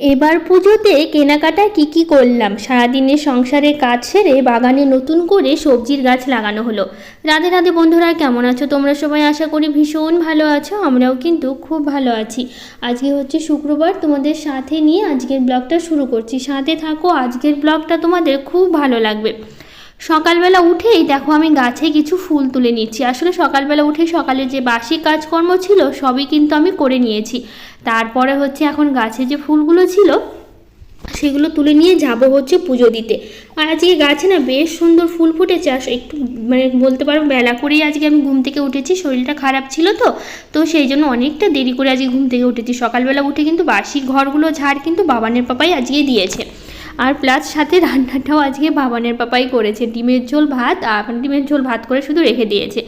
এবার পুজোতে কেনাকাটা কি কি করলাম? সারাদিনের সংসারের কাজ সেরে বাগানে নতুন করে সবজির গাছ লাগানো হলো। রাধে রাধে বন্ধুরা, কেমন আছো? তোমরা সবাই আশা করি ভীষণ ভালো আছো, আমরাও কিন্তু খুব ভালো আছি। আজকে হচ্ছে শুক্রবার, তোমাদের সাথে নিয়ে আজকের ব্লগটা শুরু করছি। সাথে থাকো, আজকের ব্লগটা তোমাদের খুব ভালো লাগবে। সকালবেলা উঠেই দেখো আমি গাছে কিছু ফুল তুলে নিচ্ছি। আসলে সকালবেলা উঠে সকালে যে বাসি কাজকর্ম ছিল, সবই কিন্তু আমি করে নিয়েছি। তারপরে হচ্ছে এখন গাছে যে ফুলগুলো ছিল, সেগুলো তুলে নিয়ে যাব হচ্ছে পুজো দিতে। আর আজকে গাছে না বেশ সুন্দর ফুল ফুটেছে। আর একটু মানে বলতে পারো বেলা করেই আজকে আমি ঘুম থেকে উঠেছি, শরীরটা খারাপ ছিল তো। তো সেই জন্য অনেকটা দেরি করে আজকে ঘুম থেকে উঠেছি। সকালবেলা উঠে কিন্তু বাসি ঘরগুলো, ঝাড় কিন্তু বাবানের পাপাই আজকে দিয়েছে। আর প্লাস সাথে রান্নাটাও আজকে বাবানের পাপাই করেছে। ডিমের ঝোল ভাত মানে ডিমের ঝোল ভাত করে শুধু রেখে দিয়েছে।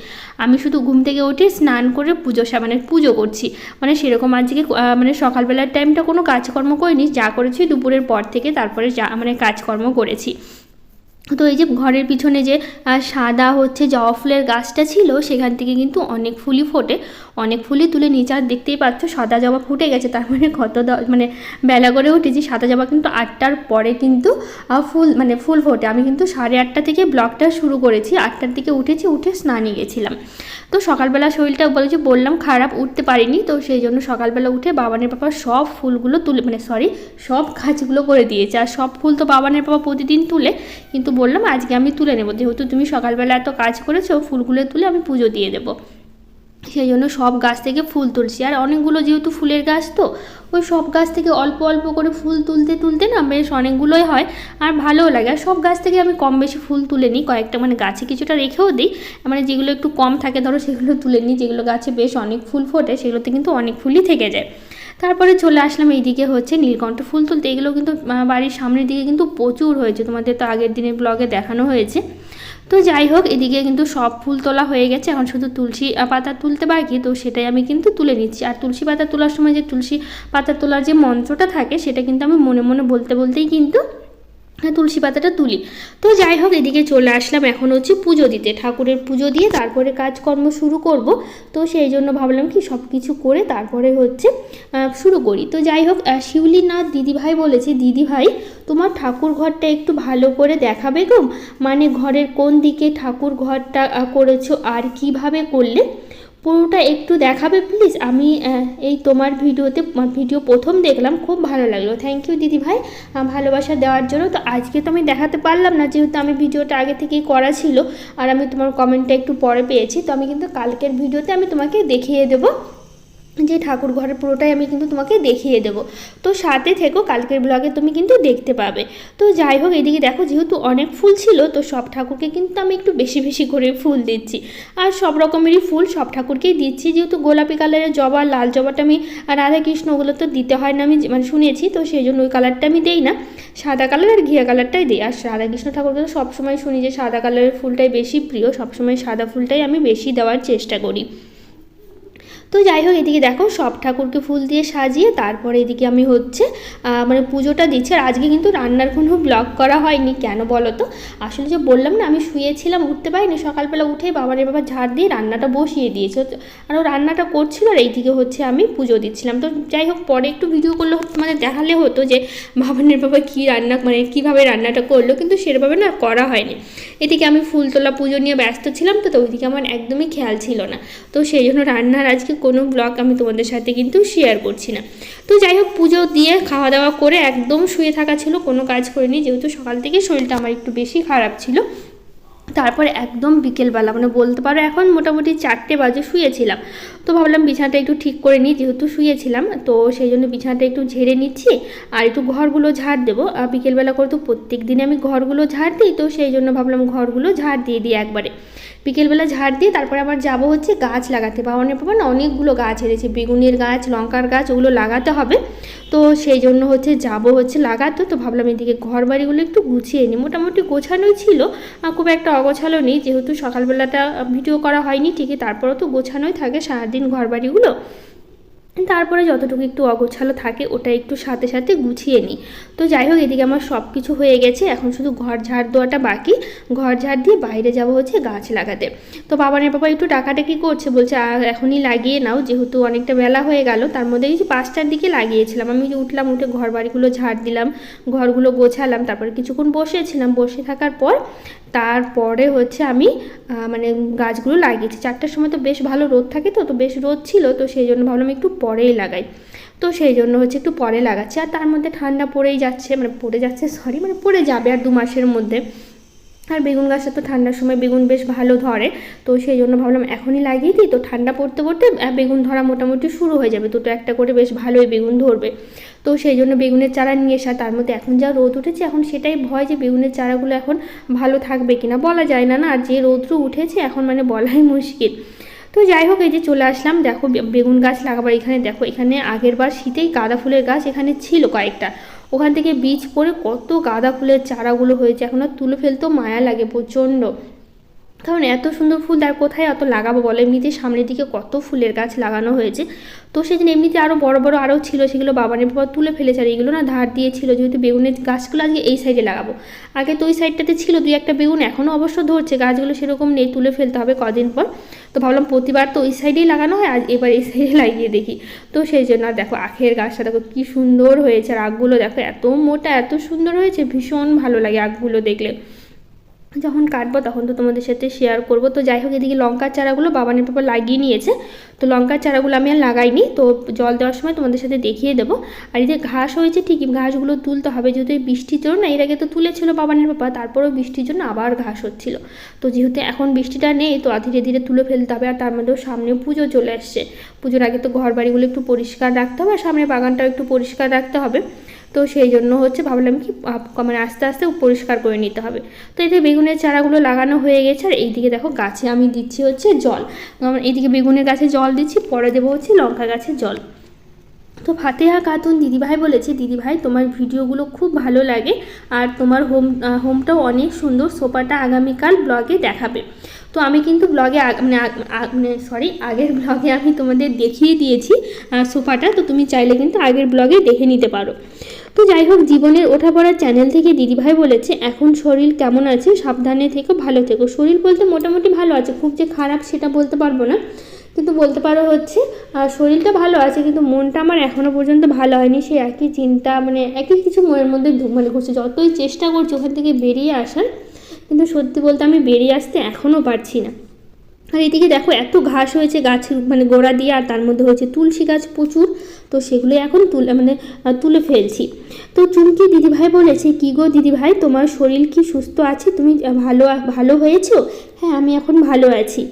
আমি শুধু ঘুম থেকে উঠে স্নান করে পুজো মানে পুজো করছি। মানে সেরকম আজকে মানে সকালবেলার টাইমটা কোনো কাজকর্ম করিনি, যা করেছি দুপুরের পর থেকে তারপরে যা মানে কাজকর্ম করেছি। তো এই যে ঘরের পিছনে যে সাদা হচ্ছে জবা ফুলের গাছটা ছিল, সেখান থেকে কিন্তু অনেক ফুলই ফোটে। অনেক ফুলই তুলে নিচে আর দেখতেই পাচ্ছ, সাদা জবা ফুটে গেছে। তার মানে কত মানে বেলা করে উঠেছি, সাদা জবা কিন্তু আটটার পরে কিন্তু ফুল মানে ফুল ফোটে। আমি কিন্তু সাড়ে আটটা থেকে ব্লগটা শুরু করেছি, আটটার দিকে উঠেছি, উঠে স্নানে গেছিলাম। তো সকালবেলা শরীরটা বলে যে বললাম খারাপ, উঠতে পারিনি। তো সেই জন্য সকালবেলা উঠে বাবানের পাপা সব ফুলগুলো তুলে মানে সরি সব গাছগুলো করে দিয়েছে। আর সব ফুল তো বাবানের পাপা প্রতিদিন তুলে, কিন্তু বললাম, আজকে আমি তুলে নেব। যেহেতু তুমি সকালবেলা এত কাজ করেছ, ফুলগুলো তুলে আমি পুজো দিয়ে দেবো। সেই জন্য সব গাছ থেকে ফুল তুলছি। আর অনেকগুলো যেহেতু ফুলের গাছ তো, ওই সব গাছ থেকে অল্প অল্প করে ফুল তুলতে তুলতে না বেশ অনেকগুলোই হয় আর ভালোও লাগে। আর সব গাছ থেকে আমি কম বেশি ফুল তুলে নিই। কয়েকটা মানে গাছে কিছুটা রেখেও দিই। মানে যেগুলো একটু কম থাকে, ধরো সেগুলো তুলে নিই। যেগুলো গাছে বেশ অনেক ফুল ফোটে, সেগুলোতে কিন্তু অনেক ফুলই থেকে যায়। তারপরে চলে আসলাম এইদিকে হচ্ছে নীলকণ্ঠ ফুল তুলতে। এগুলো কিন্তু বাড়ির সামনের দিকে কিন্তু প্রচুর হয়েছে। তোমাদের তো আগের দিনের ব্লগে দেখানো হয়েছে। তো যাই হোক, এদিকে কিন্তু সব ফুল তোলা হয়ে গেছে। এখন শুধু তুলসী পাতা তুলতে বাকি। তো সেটাই আমি কিন্তু তুলে নিচ্ছি। আর তুলসী পাতা তোলার সময় যে তুলসী পাতা তোলার যে মন্ত্রটা থাকে, সেটা কিন্তু আমি মনে মনে বলতে, বলতেই কিন্তু তুলসী পাতাটা তুলি। তো যাই হোক এদিকে চলে আসলাম এখন হচ্ছে পুজো দিতে। ঠাকুরের পুজো দিয়ে তারপরে কাজকর্ম শুরু করব। তো সেই জন্য ভাবলাম কি সব কিছু করে তারপরে হচ্ছে শুরু করি। তো যাই হোক আহ, শিউলিনাথ দিদিভাই বলেছে দিদিভাই তোমার ঠাকুর ঘরটা একটু ভালো করে দেখাবে গো। মানে ঘরের কোন দিকে ঠাকুর ঘরটা করেছ আর কীভাবে করলে পুরোটা একটু দেখাবে প্লিজ আমি এই তোমার ভিডিওতে ভিডিও প্রথম দেখলাম, খুব ভালো লাগল। থ্যাংক ইউ দিদি ভাই ভালোবাসা দেওয়ার জন্য। তো আজকে তো আমি দেখাতে পারলাম না, যেহেতু আমি ভিডিওটা আগে থেকেই করা ছিল, আর আমি তোমার কমেন্টটা একটু পরে পেয়েছি, তো আমি কিন্তু কালকের ভিডিওতে আমি তোমাকে দেখিয়ে দেবো। যে ঠাকুর ঘরের পুরোটাই আমি কিন্তু তোমাকে দেখিয়ে দেবো। তো সাথে থেকো, কালকের ব্লগে তুমি কিন্তু দেখতে পাবে। তো যাই হোক, এদিকে দেখো যেহেতু অনেক ফুল ছিল, তো সব ঠাকুরকে কিন্তু আমি একটু বেশি বেশি করে ফুল দিচ্ছি। আর সব রকমেরই ফুল সব ঠাকুরকেই দিচ্ছি, যেহেতু গোলাপি কালারের জবা, লাল জবাটা আমি আর রাধা কৃষ্ণ ওগুলো তো দিতে হয় না, আমি মানে শুনেছি, তো সেই জন্য ওই কালারটা আমি দেই না। সাদা কালার আর ঘিয়া কালারটাই দিই। আর রাধাকৃষ্ণ ঠাকুরকে তো সবসময় শুনি যে সাদা কালারের ফুলটাই বেশি প্রিয়, সবসময় সাদা ফুলটাই আমি বেশি দেওয়ার চেষ্টা করি। তো যাই হোক, এদিকে দেখো সব ঠাকুরকে ফুল দিয়ে সাজিয়ে তারপরে এদিকে আমি হচ্ছে মানে পুজোটা দিচ্ছি। আর আজকে কিন্তু রান্নার কোনো ব্লগ করা হয়নি, কেন বলো তো? আসলে যে বললাম না, আমি শুয়েছিলাম, উঠতে পারিনি। সকালবেলা উঠে বাবার বাবা ঝাড় দিয়ে রান্নাটা বসিয়ে দিয়েছে। আর ও রান্নাটা করছিল আর এইদিকে হচ্ছে আমি পুজো দিচ্ছিলাম। তো যাই হোক, পরে একটু ভিডিও করলে মানে দেখালে হতো যে বাবানের বাবা কী রান্না মানে কীভাবে রান্নাটা করল, কিন্তু সেভাবে না করা হয়নি। এদিকে আমি ফুল তোলা পুজো নিয়ে ব্যস্ত ছিলাম তো তো ওইদিকে আমার একদমই খেয়াল ছিল না। তো সেই জন্য রান্নার আজকে কোনো ব্লগ আমি তোমাদের সাথে কিন্তু শেয়ার করছি না। তো যাই হোক পুজো দিয়ে খাওয়া দাওয়া করে একদম শুয়ে থাকা ছিল, কোনো কাজ করিনি, যেহেতু সকাল থেকে শরীরটা আমার একটু বেশি খারাপ ছিল। তারপরে একদম বিকেলবেলা মানে বলতে পারো এখন মোটামুটি চারটে বাজে শুয়েছিলাম। তো ভাবলাম বিছানাটা একটু ঠিক করে নিই, যেহেতু শুয়েছিলাম, তো সেই জন্য বিছানাটা একটু ঝেড়ে নিচ্ছি আর একটু ঘরগুলো ঝাড় দেবো। আর বিকেলবেলা করে তো প্রত্যেক দিনে আমি ঘরগুলো ঝাড় দিই, তো সেই জন্য ভাবলাম ঘরগুলো ঝাড় দিয়ে দিই একবারে। বিকেলবেলা ঝাড় দিয়ে তারপরে আবার যাব হচ্ছে গাছ লাগাতে। বাবানের বাবা না অনেকগুলো গাছ এনেছে, বেগুনের গাছ, লঙ্কার গাছ, ওগুলো লাগাতে হবে। তো সেই জন্য হচ্ছে যাব হচ্ছে লাগাতো। তো ভাবলাম এদিকে ঘর বাড়িগুলো একটু গুছিয়ে নিই মোটামুটি গোছানোই ছিল খুব একটা অগোছালো নেই। যেহেতু সকালবেলাটা ভিডিও করা হয়নি ঠিকই, তারপরেও তো গোছানোই থাকে সারাদিন ঘর বাড়িগুলো তারপরে যতটুকু একটু অগোছালো থাকে, ওটা একটু সাথে সাথে গুছিয়ে নিই। তো যাই হোক, এদিকে আমার সব কিছু হয়ে গেছে। এখন শুধু ঘর ঝাড় দেওয়াটা বাকি। ঘর ঝাড় দিয়ে বাইরে যাব হচ্ছে গাছ লাগাতে। তো বাবা বাবানের বাবা একটু ডাকাডাকি করছে, বলছে, "আ- এখনই লাগিয়ে নাও। যেহেতু অনেকটা বেলা হয়ে গেল, তার মধ্যে যে পাঁচটার দিকে লাগিয়েছিলাম। আমি উঠলাম, উঠে ঘর বাড়িগুলো ঝাড় দিলাম, ঘরগুলো গোছালাম, তারপরে কিছুক্ষণ বসেছিলাম। বসে থাকার পর তারপরে হচ্ছে আমি মানে গাছগুলো লাগিয়েছি। চারটার সময় তো বেশ ভালো রোদ থাকে তো তো বেশ রোদ ছিল, তো সেই জন্য ভাবলাম একটু পরেই লাগাই। তো সেই জন্য হচ্ছে একটু পরে লাগাচ্ছি। আর তার মধ্যে ঠান্ডা পড়েই যাচ্ছে মানে পড়ে যাচ্ছে সরি মানে পড়ে যাবে আর দু মাসের মধ্যে। আর বেগুন গাছটা তো ঠান্ডার সময় বেগুন বেশ ভালো ধরে, তো সেই জন্য ভাবলাম এখনই লাগিয়ে দিই। তো ঠান্ডা পড়তে পড়তে বেগুন ধরা মোটামুটি শুরু হয়ে যাবে। দুটো একটা করে বেশ ভালোই বেগুন ধরবে। তো সেই জন্য বেগুনের চারা নিয়ে আসা তার মধ্যে এখন যা রোদ উঠেছে, এখন সেটাই ভয় যে বেগুনের চারাগুলো এখন ভালো থাকবে কিনা। বলা যায় না না? আর যে রোদ্র উঠেছে, এখন মানে বলাই মুশকিল। তো যাই হোক, এই যে চলে আসলাম। দেখো বেগুন গাছ লাগাবার এখানে, দেখো, এখানে আগের বার শীতেই গাঁদা ফুলের গাছ এখানে ছিল কয়েকটা। ওখান থেকে বীজ পড়ে কত গাঁদা ফুলের চারাগুলো হয়েছে। এখন আর তুলে ফেলতেও মায়া লাগে প্রচণ্ড। কারণ এত সুন্দর ফুল, আর কোথায় অত লাগাবো বলো? এমনিতে সামনের দিকে কত ফুলের গাছ লাগানো হয়েছে। তো জন্য এমনিতে আরও বড় বড় আরও ছিল, সেগুলো বাবানের বাবা তুলে ফেলেছে, আর এগুলো না ধার দিয়েছিল যেহেতু বেগুনের গাছগুলো আজকে এই সাইডে লাগাবো। আগে তো ওই সাইডটাতে ছিল, দুই একটা বেগুন এখনও অবশ্য ধরছে, গাছগুলো সেরকম নেই, তুলে ফেলতে হবে কদিন পর। তো ভাবলাম প্রতিবার তো ওই সাইডেই লাগানো হয় আজ এবার এই সাইডে লাগিয়ে দেখি। তো সেই জন্য আর দেখো আখের গাছটা দেখো কী সুন্দর হয়েছে, আর আখগুলো দেখো এত মোটা, এত সুন্দর হয়েছে, ভীষণ ভালো লাগে আখগুলো দেখলে। যখন কাটবো তখন তো তোমাদের সাথে শেয়ার করব। তো যাই হোক, এদিকে লঙ্কার চারাগুলো বাবানের পাপা লাগিয়ে নিয়েছে। তো লঙ্কার চারাগুলো আমি আর লাগাইনি, তো জল দেওয়ার সময় তোমাদের সাথে দেখিয়ে দেবো। আর এদিকে ঘাস হয়েছে, ঠিকই ঘাসগুলো তুলতে হবে, যেহেতু বৃষ্টির জন্য, এর আগে তো তুলেছিল বাবানের পাপা তারপরেও বৃষ্টির জন্য আবার ঘাস হচ্ছিল। তো যেহেতু এখন বৃষ্টিটা নেই, তো ধীরে ধীরে তুলে ফেলতে হবে, আর তার মধ্যেও সামনে পুজো চলে আসছে পুজোর আগে তো ঘর বাড়িগুলো একটু পরিষ্কার রাখতে হবে, আর সামনে বাগানটাও একটু পরিষ্কার রাখতে হবে। তো সেই জন্য হচ্ছে ভাবলাম কি মানে আস্তে আস্তে পরিষ্কার করে নিতে হবে। তো এতে বেগুনের চারাগুলো লাগানো হয়ে গেছে, আর এইদিকে দেখো গাছে আমি দিচ্ছি হচ্ছে জল। এইদিকে বেগুনের গাছে জল দিচ্ছি, পরে দেবো হচ্ছে লঙ্কা গাছে জল। তো ফাতেহা খাতুন দিদিভাই বলেছে, দিদিভাই, তোমার ভিডিওগুলো খুব ভালো লাগে, আর তোমার হোম হোমটাও অনেক সুন্দর, সোফাটা আগামীকাল ব্লগে দেখাবে। তো আমি কিন্তু ব্লগে মানে আগ- মানে সরি আগের ব্লগে আমি তোমাদের দেখিয়ে দিয়েছি সোফাটা, তো তুমি চাইলে কিন্তু আগের ব্লগে দেখে নিতে পারো। তো যাই হোক, জীবনের ওঠাপড়ার চ্যানেল থেকে দিদিভাই বলেছে, এখন শরীর কেমন আছে? সাবধানে থেকো, ভালো থেকো। শরীর বলতে মোটামুটি ভালো আছে, খুব যে খারাপ সেটা বলতে পারব না। কিন্তু বলতে পারো হচ্ছে শরীরটা ভালো আছে, কিন্তু মনটা আমার এখনও পর্যন্ত ভালো হয়নি। সেই একই চিন্তা মানে একই কিছু মনের মধ্যে মানে ঘুরছে। যতই চেষ্টা করছি ওখান থেকে বেরিয়ে আসার, কিন্তু সত্যি বলতে আমি বেরিয়ে আসতে এখনও পারছি না। আর এদিকে দেখো এত ঘাস হয়েছে গাছ মানে গোড়া দিয়ে, আর তার মধ্যে হয়েছে তুলসী গাছ প্রচুর। তো সেগুলো এখন তুলে মানে তুলে ফেলছি। তো চুমকি দিদিভাই বলেছে, কি গো দিদিভাই, তোমার শরীর কি সুস্থ আছে? তুমি ভালো ভালো হয়েছো? হ্যাঁ আমি এখন ভালো আছি।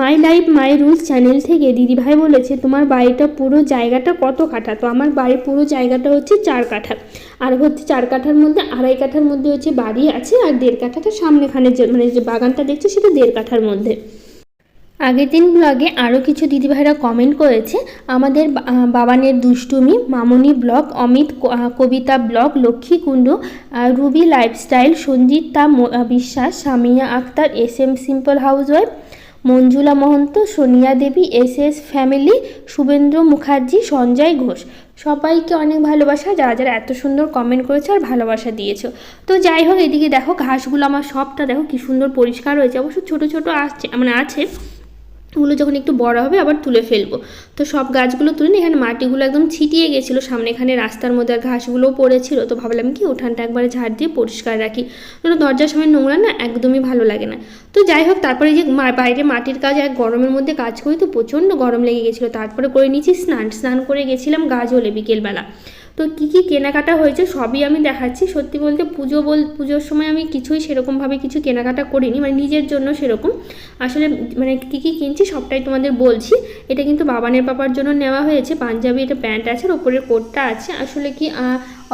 My life my rules channel থেকে দিদিভাই বলেছে, তোমার বাড়িটা পুরো জায়গাটা কত কাঠা? তো আমার বাড়ির পুরো জায়গাটা হচ্ছে চার কাঠা। আর হচ্ছে চার কাঠার মধ্যে, আড়াই কাঠার মধ্যে হচ্ছে বাড়ি আছে, আর দেড় কাঠাটা সামনেখানে যে মানে যে বাগানটা দেখছ, সেটা দেড় কাঠার মধ্যে। আগের দিন ব্লগে আরও কিছু দিদিভাইরা কমেন্ট করেছে। আমাদের বাবানের দুষ্টুমি Mamoni blog Amit Kabita blog Lakshmi Kundu Ruby lifestyle Sanjita আহ, Biswas Samiya Akter S M simple housewife Manjula Mahanta Sonia Devi S S family Shubhendra Mukherjee Sanjay Ghosh. সবাইকে অনেক ভালোবাসা যারা যারা এত সুন্দর কমেন্ট করেছে আর ভালোবাসা দিয়েছ। তো যাই হোক এদিকে দেখো ঘাসগুলো আমার সবটা দেখো কি সুন্দর পরিষ্কার হয়েছে। অবশ্য ছোট ছোট আসছে মানে আছে। ওগুলো যখন একটু বড় হবে আবার তুলে ফেলব। তো সব গাছগুলো তুলে এখানে মাটিগুলো একদম ছিটিয়ে গেছিল। সামনে এখানে রাস্তার মধ্যে ঘাসগুলোও পড়েছিল। তো ভাবলাম কি উঠানটা একবারে ঝাড় দিয়ে পরিষ্কার রাখি। কারণ দরজার সময় নোংরা না একদমই ভালো লাগে না। তো যাই হোক, তারপরে যে বাইরে মাটির কাজ এক গরমের মধ্যে কাজ করি তো প্রচণ্ড গরম লেগে গেছিল। তারপরে করে নিয়েছি স্নান। স্নান করে গেছিলাম গাছ হলে বিকেলবেলা। তো কি কি কেনাকাটা হয়েছে সবই আমি দেখাচ্ছি। সত্যি বলতে পুজো বল, পুজোর সময় আমি কিছুই সেরকমভাবে কিছু কেনাকাটা করিনি মানে নিজের জন্য সেরকম। আসলে মানে কি কি কিনছি সবটাই তোমাদের বলছি। এটা কিন্তু বাবানের পাপার জন্য নেওয়া হয়েছে পাঞ্জাবি এটা প্যান্ট আছে আর ওপরের কোটটা আছে। আসলে কি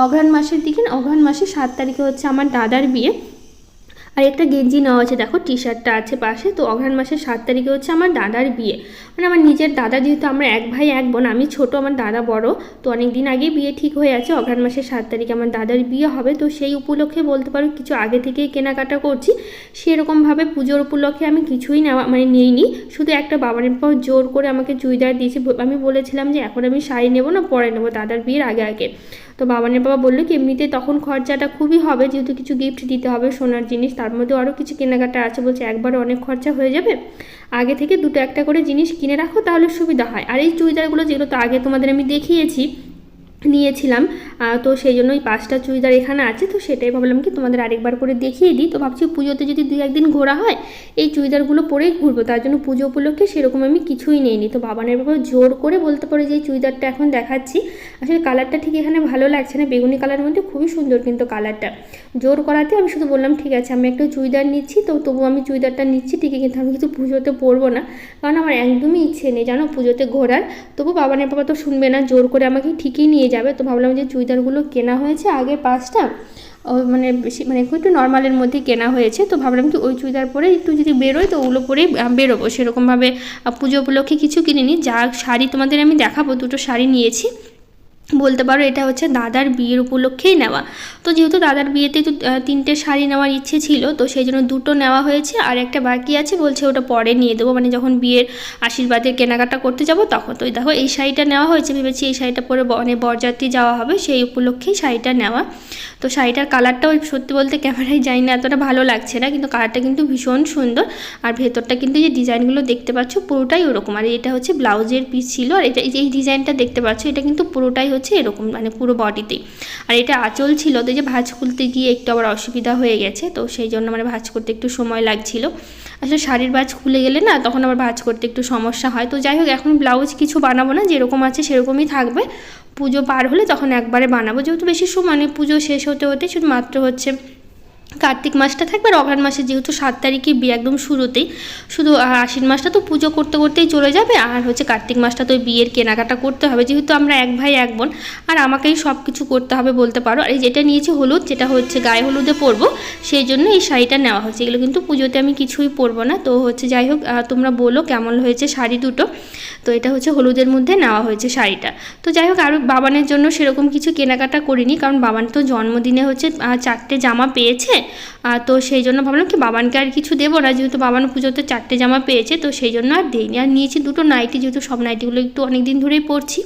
অঘ্রাণ মাসের দিকে অঘ্রাণ মাসের সাত তারিখে হচ্ছে আমার দাদার বিয়ে। আর একটা গেঞ্জি নেওয়া আছে দেখো টি শার্টটা আছে পাশে। তো অঘ্রাণ মাসের সাত তারিখে হচ্ছে আমার দাদার বিয়ে। মানে আমার নিজের দাদা, যেহেতু আমরা এক ভাই, এক বোন, আমি ছোট, আমার দাদা বড়, তো অনেক দিন আগেই বিয়ে ঠিক হয়ে আছে। অঘ্রাণ মাসের সাত তারিখে আমার দাদার বিয়ে হবে। তো সেই উপলক্ষে বলতে পারো, কিছু আগে থেকেই কেনাকাটা করছি। সেরকমভাবে পুজোর উপলক্ষে আমি কিছুই নেওয়া মানে নিইনি। শুধু একটা বাবানের পর জোর করে আমাকে চুড়িদার দিয়েছে। আমি বলেছিলাম যে, এখন আমি শাড়ি নেব না, পরে নেব। দাদার বিয়ের আগে আগে। তো বাবানের বাবা বলল কি, এমনিতে তখন খরচাটা খুবই হবে, যেহেতু কিছু গিফট দিতে হবে সোনার জিনিস, তার মধ্যে আরও কিছু কেনাকাটা আছে। বলছে, একবারে অনেক খরচা হয়ে যাবে। আগে থেকে দুটো একটা করে জিনিস কিনে রাখো, তাহলে সুবিধা হয়। আর এই চুড়িদারগুলো যেগুলো তো আগে তোমাদের আমি দেখিয়েছি নিয়েছিলাম। তো সেই জন্য ওই পাঁচটা চুড়িদার এখানে আছে, তো সেটাই ভাবলাম কি তোমাদের আরেকবার করে দেখিয়ে দিই। তো ভাবছি পুজোতে যদি দুই একদিন ঘোরা হয়, এই চুড়িদারগুলো পরেই ঘুরবো। তার জন্য পুজো উপলক্ষে সেরকম আমি কিছুই নিইনি। তো বাবানের বাবা জোর করে বলতে পারে যে, এই চুড়িদারটা এখন দেখাচ্ছি। আসলে কালারটা ঠিক এখানে ভালো লাগছে না। বেগুনি কালারের মধ্যে খুবই সুন্দর কিন্তু কালারটা। জোর করাতে আমি শুধু বললাম, ঠিক আছে, আমি একটা চুড়িদার নিচ্ছি, তো তবু আমি চুড়িদারটা নিচ্ছি, ঠিকই কিন্তু আমি কিছু পুজোতে পরবো না। কারণ আমার একদমই ইচ্ছে নেই, জানো, পুজোতে ঘোরার। তবু বাবানের বাবা তো শুনবে না, জোর করে আমাকে ঠিকই নিয়ে যাবে। তো ভাবলাম যে চুড়িদারগুলো কেনা হয়েছে আগে পাঁচটা। মানে বেশি মানে একটু নর্মালের মধ্যে কেনা হয়েছে। তো ভাবলাম কি ওই চুড়িদার পরে একটু যদি বেরোয় তো ওগুলো পরেই বেরোবো। সেরকমভাবে পুজো উপলক্ষে কিছু কিনিনি। যা শাড়ি তোমাদের আমি দেখাবো। দুটো শাড়ি নিয়েছি। বলতে পারো এটা হচ্ছে দাদার বিয়ের উপলক্ষেই নেওয়া। তো যেহেতু দাদার বিয়েতে তো তিনটে শাড়ি নেওয়ার ইচ্ছে ছিল, তো সেই জন্য দুটো নেওয়া হয়েছে, আর একটা বাকি আছে, বলছে ওটা পরে নিয়ে দেবো। মানে যখন বিয়ের আশীর্বাদের কেনাকাটা করতে যাব তখন। তো দেখো, এই শাড়িটা নেওয়া হয়েছে, ভেবেছি এই শাড়িটা পরে মানে বরযাত্রী যাওয়া হবে, সেই উপলক্ষেই শাড়িটা নেওয়া। তো শাড়িটার কালারটাও সত্যি বলতে ক্যামেরায় যাই না, এতটা ভালো লাগছে না, কিন্তু কালারটা কিন্তু ভীষণ সুন্দর। আর ভেতরটা কিন্তু যে ডিজাইনগুলো দেখতে পাচ্ছ, পুরোটাই ওরকম। আর এটা হচ্ছে ব্লাউজের পিস ছিল, আর এটা এই ডিজাইনটা দেখতে পাচ্ছ, এটা কিন্তু পুরোটাই হচ্ছে এরকম মানে পুরো বডিতেই। আর এটা আঁচল ছিল তো যে ভাঁজ খুলতে গিয়ে একটু আবার অসুবিধা হয়ে গেছে, তো সেই জন্য মানে ভাঁজ করতে একটু সময় লাগছিল। আসলে শাড়ির ভাঁজ খুলে গেলে না তখন আবার ভাঁজ করতে একটু সমস্যা হয়। তো যাই হোক, এখন ব্লাউজ কিছু বানাবো না, যেরকম আছে সেরকমই থাকবে। পুজো পার হলে তখন একবারে বানাবো। যেহেতু বেশি সময় মানে পুজো শেষ হতে হতে শুধুমাত্র হচ্ছে কার্তিক মাসটা থাকবে আর অঘ্রাণ মাসে যেহেতু সাত তারিখে বিয়ে একদম শুরুতেই, শুধু আশ্বিন মাসটা তো পুজো করতে করতেই চলে যাবে, আর হচ্ছে কার্তিক মাসটা তো বিয়ের কেনাকাটা করতে হবে, যেহেতু আমরা এক ভাই, এক বোন, আর আমাকেই সব কিছু করতে হবে বলতে পারো। আর এই যেটা নিয়েছি হলুদ, যেটা হচ্ছে গায়ে হলুদে পরবো, সেই জন্য এই শাড়িটা নেওয়া হচ্ছে। এগুলো কিন্তু পুজোতে আমি কিছুই পরবো না। তো হচ্ছে যাই হোক তোমরা বলো কেমন হয়েছে শাড়ি দুটো। তো এটা হচ্ছে হলুদের মধ্যে নেওয়া হয়েছে শাড়িটা। তো যাই হোক, আর বাবানের জন্য সেরকম কিছু কেনাকাটা করিনি, কারণ বাবান তো জন্মদিনে হচ্ছে চারটে জামা পেয়েছে। আহ, তো সেই জন্য ভাবলাম কি বাবানকে আর কিছু দেবো না যেহেতু বাবান পুজোতে চারটে জামা পেয়েছে তো সেই জন্য আর দিইনি। আর নিয়েছি দুটো নাইটি যেহেতু সব নাইটিগুলো একটু অনেক দিন ধরেই পরছি।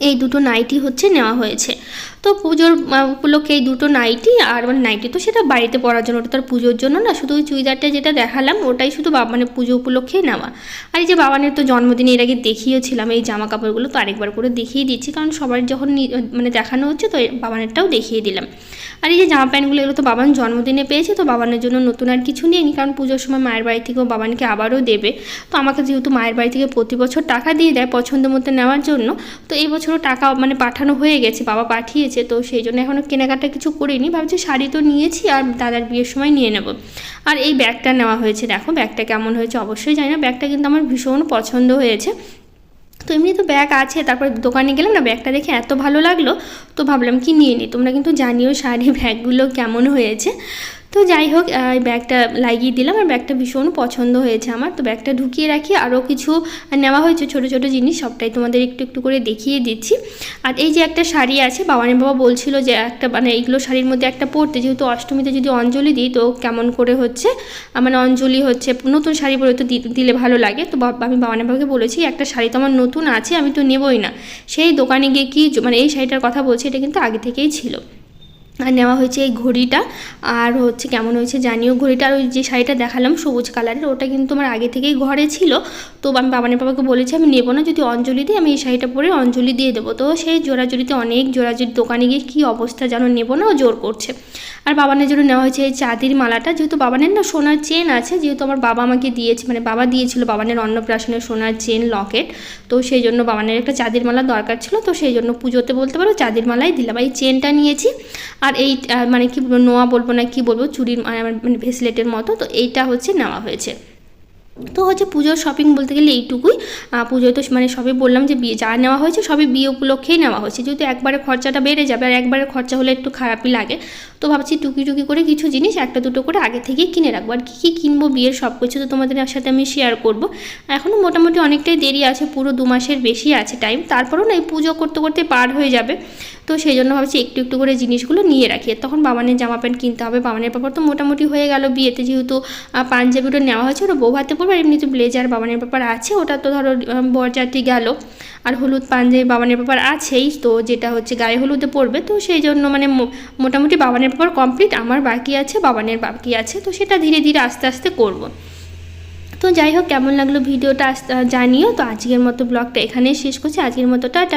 এই দুটো নাইটি হচ্ছে নেওয়া হয়েছে। তো পুজোর উপলক্ষে এই দুটো নাইটি আর মানে নাইটি তো সেটা বাড়িতে পরার জন্য, ওটা তার পুজোর জন্য না, শুধু ওই চুড়িদারটা যেটা দেখালাম, ওটাই শুধু বাবা মানে পুজো উপলক্ষেই নেওয়া। আর এই যে বাবানের তো জন্মদিনে এর আগে দেখিয়েছিলাম, এই জামা কাপড়গুলো তো আরেকবার করে দেখিয়ে দিচ্ছি, কারণ সবার যখন নি- মানে দেখানো হচ্ছে, তো বাবানেরটাও দেখিয়ে দিলাম। আর এই যে জামা প্যান্টগুলো, এগুলো তো বাবান জন্মদিনে পেয়েছে, তো বাবানের জন্য নতুন আর কিছু নিইনি কারণ পুজোর সময় মায়ের বাড়ি থেকেও বাবানকে আবারও দেবে। তো আমাকে যেহেতু মায়ের বাড়ি থেকে প্রতি বছর টাকা দিয়ে দেয় পছন্দ মতো নেওয়ার জন্য, তো এই বছরও টাকা মানে পাঠানো হয়ে গেছে, বাবা পাঠিয়েছে, তো সেই জন্য এখনও কেনাকাটা কিছু করিনি। ভাবছি শাড়ি তো নিয়েছি আর দাদার বিয়ের সময় নিয়ে নেব। আর এই ব্যাগটা নেওয়া হয়েছে, দেখো ব্যাগটা কেমন হয়েছে, অবশ্যই জানি না, ব্যাগটা কিন্তু আমার ভীষণ পছন্দ হয়েছে। তো এমনি তো ব্যাগ আছে, তারপর দোকানে গেলাম না, ব্যাগটা দেখে এত ভালো লাগল, তো ভাবলাম কি নিয়ে নিই তোমরা কিন্তু জানিও শাড়ি ব্যাগগুলো কেমন হয়েছে। তো যাই হোক ব্যাগটা লাগিয়ে দিলাম আর ব্যাগটা ভীষণ পছন্দ হয়েছে আমার। তো ব্যাগটা ঢুকিয়ে রাখি, আরও কিছু নেওয়া হয়েছে, ছোট ছোট জিনিস, সবটাই তোমাদের একটু একটু করে দেখিয়ে দিচ্ছি। আর এই যে একটা শাড়ি আছে বাবানের বাবা বলছিল যে একটা মানে এইগুলো শাড়ির মধ্যে একটা পরতে, যেহেতু অষ্টমীতে যদি অঞ্জলি দিই, তো কেমন করে হচ্ছে? মানে অঞ্জলি হচ্ছে, নতুন শাড়ি পরে তো দিলে ভালো লাগে। তো আমি বাবানের বাবাকে বলেছি, একটা শাড়ি তো আমার নতুন আছে, আমি তো নেবই না। সেই দোকানে গিয়ে কি মানে এই শাড়িটার কথা বলছি, এটা কিন্তু আগে থেকেই ছিল। আর নেওয়া হয়েছে এই ঘড়িটা। আর হচ্ছে কেমন হয়েছে জানিও, ঘড়িটা আর ওই যে শাড়িটা দেখালাম সবুজ কালারের, ওটা কিন্তু আমার আগে থেকেই ঘরে ছিল। তো আমি বাবানের বাবাকে বলেছি, আমি নেব না, যদি অঞ্জলি দিই, আমি এই শাড়িটা পরে অঞ্জলি দিয়ে দেবো। তো সেই জোড়াজুড়িতে অনেক জোড়াজুড়ি, দোকানে গিয়ে কী অবস্থা যেন নেব না, ও জোর করছে। আর বাবানের জন্য নেওয়া হয়েছে এই চাঁদির মালাটা। যেহেতু বাবানের না সোনার চেন আছে, যেহেতু আমার বাবা আমাকে দিয়েছে মানে বাবা দিয়েছিল বাবানের অন্নপ্রাশনের সোনার চেন, লকেট। তো সেই জন্য বাবানের একটা চাঁদির মালা দরকার ছিল, তো সেই জন্য পুজোতে বলতে পারো চাঁদির মালাই দিলাম। এই চেনটা নিয়েছি। আর এই মানে কি বলব, নোয়া বলব না, কি বলব, চুরির মানে মানে ভেসলেটের মতো, তো এইটা হচ্ছে নেওয়া হয়েছে। তো হচ্ছে পুজোর শপিং বলতে গেলে এইটুকুই। পুজোয় তো মানে সবই বললাম যে বিয়ে যা নেওয়া হয়েছে সবই বিয়ে উপলক্ষেই নেওয়া হয়েছে। যেহেতু একবারে খরচাটা বেড়ে যাবে আর একবারে খরচা হলে একটু খারাপই লাগে। তো ভাবছি টুকি টুকি করে কিছু জিনিস একটা দুটো করে আগে থেকেই কিনে রাখব। আর কী কী কিনবো বিয়ের সব কিছু তো তোমাদের সাথে আমি শেয়ার করব। এখনও মোটামুটি অনেকটাই দেরি আছে, পুরো দু মাসের বেশি আছে টাইম তারপরেও না এই পুজো করতে করতে পার হয়ে যাবে। তো সেই জন্য ভাবছি একটু একটু করে জিনিসগুলো নিয়ে রাখি। তখন বাবানের জামা প্যান্ট কিনতে হবে। বাবানের ব্যাপার তো মোটামুটি হয়ে গেল। বিয়েতে যেহেতু পাঞ্জাবিটা নেওয়া হয়েছে, ওটা বউ হাতে পড়বে আর এমনিতে ব্লেজার বাবানের ব্যাপার আছে। ওটা তো ধরো বরযাত্রী গেল। আর হলুদ পাঞ্জাবি বাবানের ব্যাপার আছেই। তো যেটা হচ্ছে গায়ে হলুদে পড়বে তো সেই জন্য মানে মোটামুটি বাবানের ব্যাপার কমপ্লিট আমার বাকি আছে, বাবানের বাকি আছে। তো সেটা ধীরে ধীরে আস্তে আস্তে করব। তো যাই হোক, কেমন লাগল ভিডিওটা জানিও। তো আজকের মতো ব্লগটা এখানেই শেষ করছি। আজকের মতো, টাটা।